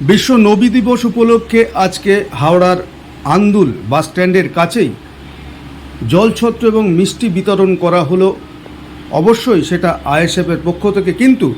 বিশ্ব নবী দিবস উপলক্ষে আজকে হাওড়ার আন্দুল বাস স্ট্যান্ডের কাছেই জলছত্র এবং মিষ্টি বিতরণ করা হলো। অবশ্যই সেটা আইএসএফের পক্ষ থেকে, কিন্তু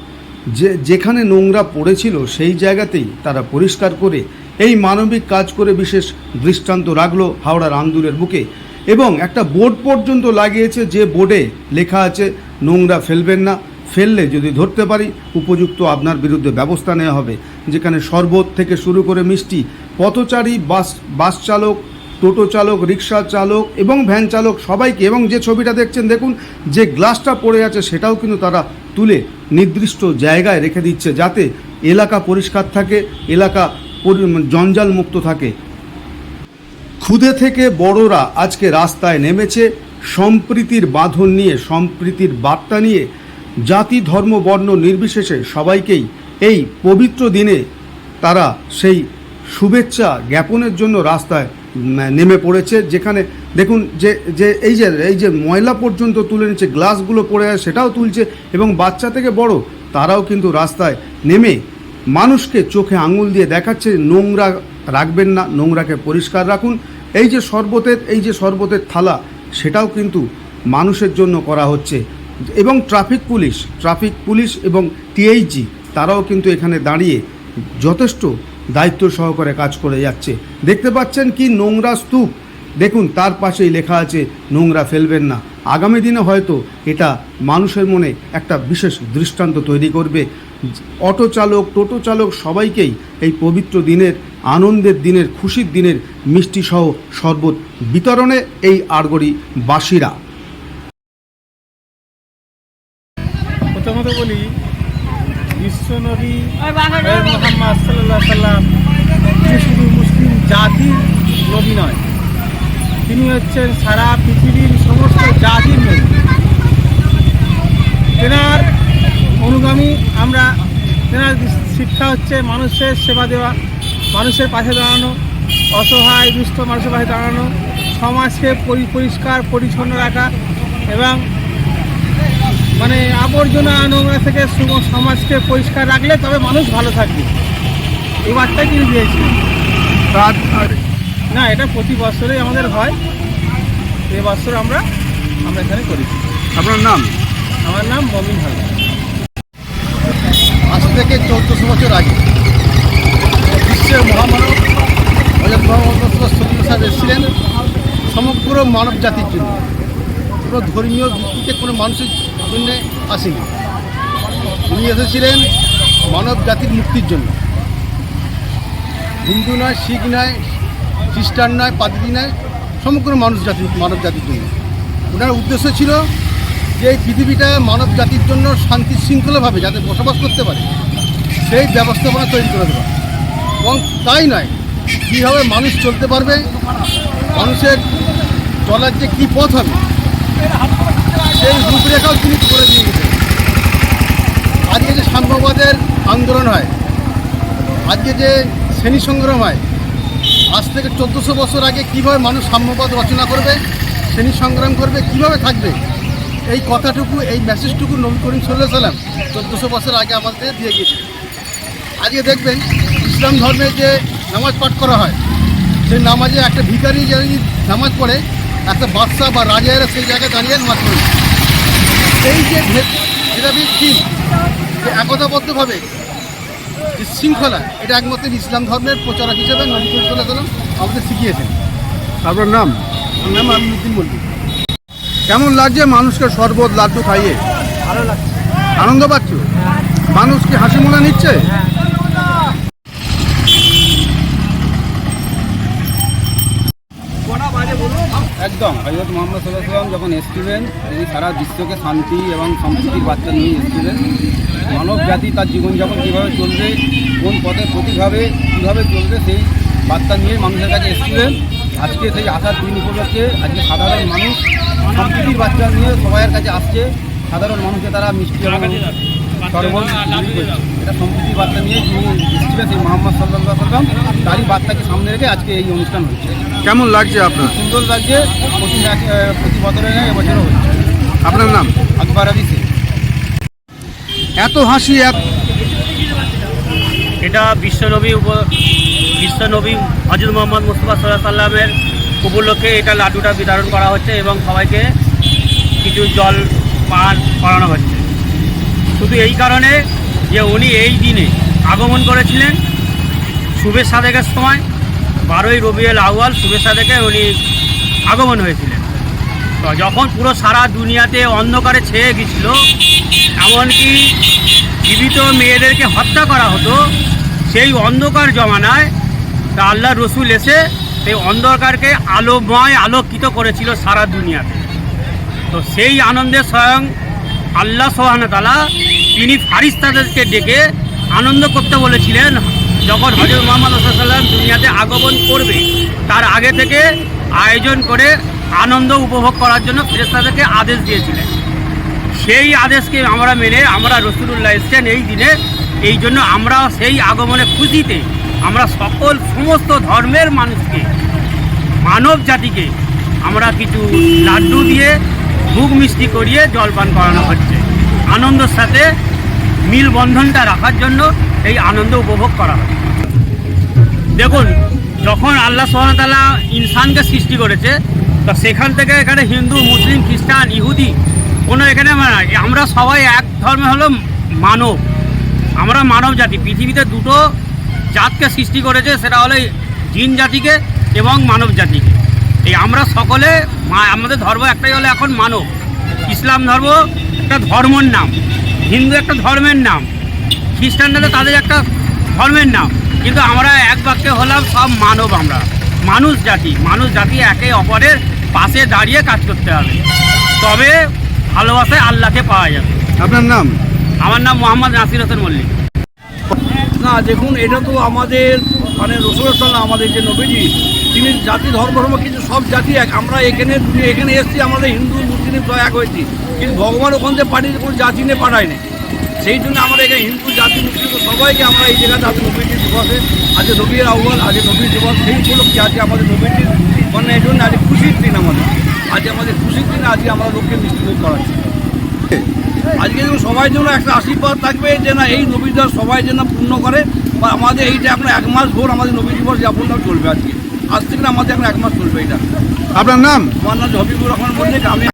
যে, যেখানে নোংরা পড়েছিল সেই জায়গাতেই তারা পরিষ্কার করে এই মানবিক কাজ করে বিশেষ দৃষ্টান্ত রাখল হাওড়ার আন্দুলের বুকে। এবং একটা বোর্ড পর্যন্ত লাগিয়েছে যে বোর্ডে লেখা আছে, নোংরা ফেলবেন না। ফেললে যদি ধরতে পারি, উপযুক্ত আপনার বিরুদ্ধে ব্যবস্থা নেওয়া হবে। যেখানে শরবত থেকে শুরু করে মিষ্টি, পথচারী, বাস বাস চালক, টোটো চালক, রিক্সা চালক এবং ভ্যান চালক সবাইকে এবং যে ছবিটা দেখছেন, দেখুন, যে গ্লাসটা পড়ে আছে সেটাও কিন্তু তারা তুলে নির্দিষ্ট জায়গায় রেখে দিচ্ছে যাতে এলাকা পরিষ্কার থাকে, এলাকা জঞ্জাল মুক্ত থাকে। ক্ষুদে থেকে বড়রা আজকে রাস্তায় নেমেছে, সম্প্রীতির বাঁধন নিয়ে, সম্প্রীতির বার্তা নিয়ে জাতি, ধর্ম, বর্ণ নির্বিশেষে সবাইকেই এই পবিত্র দিনে তারা সেই শুভেচ্ছা জ্ঞাপনের জন্য রাস্তায় নেমে পড়েছে। যেখানে দেখুন যে যে এই যে এই যে ময়লা পর্যন্ত তুলে নিচ্ছে, গ্লাসগুলো পড়ে আছে, সেটাও তুলছে এবং বাচ্চা থেকে বড় তারাও কিন্তু রাস্তায় নেমে মানুষকে চোখে আঙুল দিয়ে দেখাচ্ছে, নোংরা রাখবেন না, নোংরাকে পরিষ্কার রাখুন। এই যে শরবতের, এই যে শরবতের থালা, সেটাও কিন্তু মানুষের জন্য করা হচ্ছে। এবং ট্রাফিক পুলিশ ট্রাফিক পুলিশ এবং টিএইচজি তারাও কিন্তু এখানে দাঁড়িয়ে যথেষ্ট দায়িত্ব সহকারে কাজ করে যাচ্ছে। দেখতে পাচ্ছেন কি নোংরা স্তূপ? দেখুন, তার পাশেই লেখা আছে, নোংরা ফেলবেন না। আগামী দিনে হয়তো এটা মানুষের মনে একটা বিশেষ দৃষ্টান্ত তৈরি করবে। অটো চালক, টোটো চালক সবাইকেই এই পবিত্র দিনের, আনন্দের দিনের, খুশির দিনের মিষ্টি সহ শরবত বিতরণে এই আড়গড়ি বাসীরা প্রথমত বলি বিশ্বনবী মোহাম্মদ সাল্লাহ সাল্লাম শুধু মুসলিম জাতির নবী নয় তিনি হচ্ছেন সারা পৃথিবীর সমস্ত জাতির নবী। তেনার অনুগামী আমরা তেনার শিক্ষা হচ্ছে মানুষের সেবা দেওয়া মানুষের পাশে দাঁড়ানো অসহায় দুস্থ মানুষের পাশে দাঁড়ানো সমাজকে পরি- পরিষ্কার পরিচ্ছন্ন রাখা এবং মানে আবর্জনা নোংরা থেকে সুম- সমাজকে পরিষ্কার রাখলে তবে মানুষ ভালো থাকবে। এই বার্তাই তিনি দিয়েছেন না এটা প্রতি বছরেই আমাদের হয়। এই বছর আমরা আমরা এখানে করেছি আপনার নাম? আমার নাম মমিন হালদার। আজ থেকে চৌদ্দশো বছর আগে বিশ্বের মহামানব হজরত মোহাম্মদ সাহেব এসেছিলেন সমগ্র মানব জাতির জন্য। কোনো ধর্মীয় ভিত্তিতে কোনো মানুষের জন্য আসেনি। উনি এসেছিলেন মানব জাতির মুক্তির জন্য। হিন্দু নয়, শিখ নয়, খ্রিস্টান নয় পাদ্রী নয়, সমগ্র মানুষ জাতি মানব জাতির জন্য। ওনার উদ্দেশ্য ছিল যে এই পৃথিবীটা মানব জাতির জন্য শান্তি শৃঙ্খলাভাবে যাতে বসবাস করতে পারে, সেই ব্যবস্থাপনা তৈরি করে দেওয়া। এবং তাই নয়, কীভাবে মানুষ চলতে পারবে, মানুষের চলার যে কী পথ হবে সেই রূপরেখাও তিনি করে দিয়ে গেছেন আজকে যে সাম্যবাদের আন্দোলন হয়, আজকে যে শ্রেণি সংগ্রাম হয়, আজ থেকে চোদ্দোশো বছর আগে কীভাবে মানুষ সাম্যবাদ রচনা করবে, শ্রেণি সংগ্রাম করবে, কীভাবে থাকবে, এই কথাটুকু, এই মেসেজটুকু নবী করিম সাল্লাহ সাল্লাম চোদ্দোশো বছর আগে আমাদের দিয়ে গিয়েছে আজকে দেখবেন, ইসলাম ধর্মে যে নামাজ পাঠ করা হয়, সেই নামাজে একটা ভিখারি যদি নামাজ পড়ে, একটা বাদশা বা রাজারা সেই জায়গায় দাঁড়িয়ে নামাজ পড়ে। এই যে ভেদ ভেদাভেদ দিন যে একতাবদ্ধভাবে যে শৃঙ্খলা এটা একমাত্র ইসলাম ধর্মের প্রচারক হিসেবে নবী সাল্লাম আমাদের শিখিয়েছেন। আপনার নাম? নাম আমি নিতিন মল্লিক। কেমন লাগছে মানুষকে শরবত লাড্ডু খাইয়ে? ভালো লাগছে। আনন্দ পাচ্ছ? মানুষ কি হাসি মোনা নিচ্ছে? একদম। হজরত মোহাম্মদ সাল্লাম যখন এসেছিলেন, তিনি সারা বিশ্বকে শান্তি এবং সম্প্রীতির বার্তা নিয়ে এসেছিলেন। মানব জাতি তার জীবনযাপন কীভাবে চলবে, কোন পথে প্রতিভাবে কীভাবে চলবে, সেই বার্তা নিয়ে মানুষের কাছে এসেছিলেন। আজকে সেই আসার দিন উপলক্ষে আজকে সাধারণ মানুষ সম্প্রীতির বার্তা নিয়ে সবাইয়ের কাছে আসছে। সাধারণ মানুষকে তারা মিষ্টি এবং এটা বার্তা নিয়ে যিনি এসেছিলেন সেই মোহাম্মদ সাল্লাহ সাল্লাম তারই বার্তাকে সামনে রেখে আজকে এই অনুষ্ঠান হচ্ছে। কেমন লাগছে আপনার? সুন্দর লাগছে প্রতি বছরে নেয় এবছরও হচ্ছে। আপনার নাম? আকবর আলী সিং। এত হাসি এটা বিশ্বনবী উপ বিশ্বনবী হজরত মোহাম্মদ মুস্তফা সাল্লাহ সাল্লামের উপলক্ষে এটা লাড্ডুটা বিতরণ করা হচ্ছে এবং সবাইকে কিছু জল পান করানো হচ্ছে। শুধু এই কারণে যে উনি এই দিনে আগমন করেছিলেন, শুভেচ্ছা সাদেকের সময়, বারোই রবিউল আউয়াল শুভেচ্ছা সাদেকে উনি আগমন হয়েছিলেন। তো যখন পুরো সারা দুনিয়াতে অন্ধকারে ছেয়ে গেছিল এমনকি জীবিত মেয়েদেরকে হত্যা করা হতো, সেই অন্ধকার জমানায় তা আল্লাহ রসুল এসে সেই অন্ধকারকে আলোময় আলোকিত করেছিল সারা দুনিয়াতে। তো সেই আনন্দে স্বয়ং আল্লাহ সোহানতালা তিনি ফারিস্তাদেরকে ডেকে আনন্দ করতে বলেছিলেন, যখন হজরত মোহাম্মদ সাল্লাম দুনিয়াতে আগমন করবে, তার আগে থেকে আয়োজন করে আনন্দ উপভোগ করার জন্য ফেরেস্তাদেরকে আদেশ দিয়েছিলেন। সেই আদেশকে আমরা মেনে আমরা রসুলুল্লাহ এসছেন এই দিনে, এই জন্য আমরা সেই আগমনে খুশিতে আমরা সকল সমস্ত ধর্মের মানুষকে, মানব জাতিকে আমরা কিছু লাড্ডু দিয়ে ভুগ মিষ্টি করিয়ে জলপান করানো হচ্ছে। আনন্দের সাথে মিলবন্ধনটা রাখার জন্য এই আনন্দ উপভোগ করা হয়। দেখুন, যখন আল্লাহ সোহানতালা ইনসানকে সৃষ্টি করেছে, তো সেখান থেকে এখানে হিন্দু, মুসলিম, খ্রিস্টান, ইহুদি, কোনো এখানে আমরা সবাই এক ধর্মে হলো মানব। আমরা মানব জাতি। পৃথিবীতে দুটো জাতকে সৃষ্টি করেছে, সেটা হলো জিন জাতিকে এবং মানব জাতিকে। এই আমরা সকলে আমাদের ধর্ম একটাই হলো এখন মানব। ইসলাম ধর্ম একটা ধর্মের নাম। হিন্দু একটা ধর্মের নাম। খ্রিস্টানরা তাদের একটা ধর্মের নাম। কিন্তু আমরা এক বাক্যে হলাম সব মানব আমরা। মানুষ জাতি। মানুষ জাতি একে অপরের পাশে দাঁড়িয়ে কাজ করতে হবে। তবে ভালোবাসায় আল্লাহকে পাওয়া যাবে। আপনার নাম? আমার নাম মোহাম্মদ নাসির হোসেন মল্লিক। না দেখুন এটা তো আমাদের মানে রসুল্লাহ আমাদের যে নবীজি তিনি জাতি ধর্ম ধর্ম কিন্তু সব জাতি এক। আমরা এখানে এখানে এসেছি আমাদের হিন্দু মুসলিম সব এক হয়েছি। কিন্তু ভগবান ওখান থেকে পাঠিয়ে কোনো জাতি নিয়ে পাঠায়নি সেই জন্য আমরা এখানে হিন্দু জাতি মুসলিম সবাইকে আমরা এই জায়গাতে আজকে নবীজির দিবসে আজকে নবীর আহ্বান আজকে নবীর দিবস সেই উপলক্ষে আজকে আমাদের নবীজির মানে এই জন্য আজকে খুশির দিন আমাদের। আজকে আমাদের খুশির দিন আজকে আমরা লোককে মিষ্টি মুখ করাচ্ছি। আজকে যেন সবাই জন্য একটা আশীর্বাদ থাকবে যে না এই নবীদার সবাই যেন পূর্ণ করে বা আমাদের এইটা এখন এক মাস ভোর আমাদের নবী দিবস যাপনটা চলবে আজকে। আজ থেকে আমাদের এখন এক মাস চলবে এটা আপনার নাম? আমার নাম হবিবুর রহমান মল্লিক আমি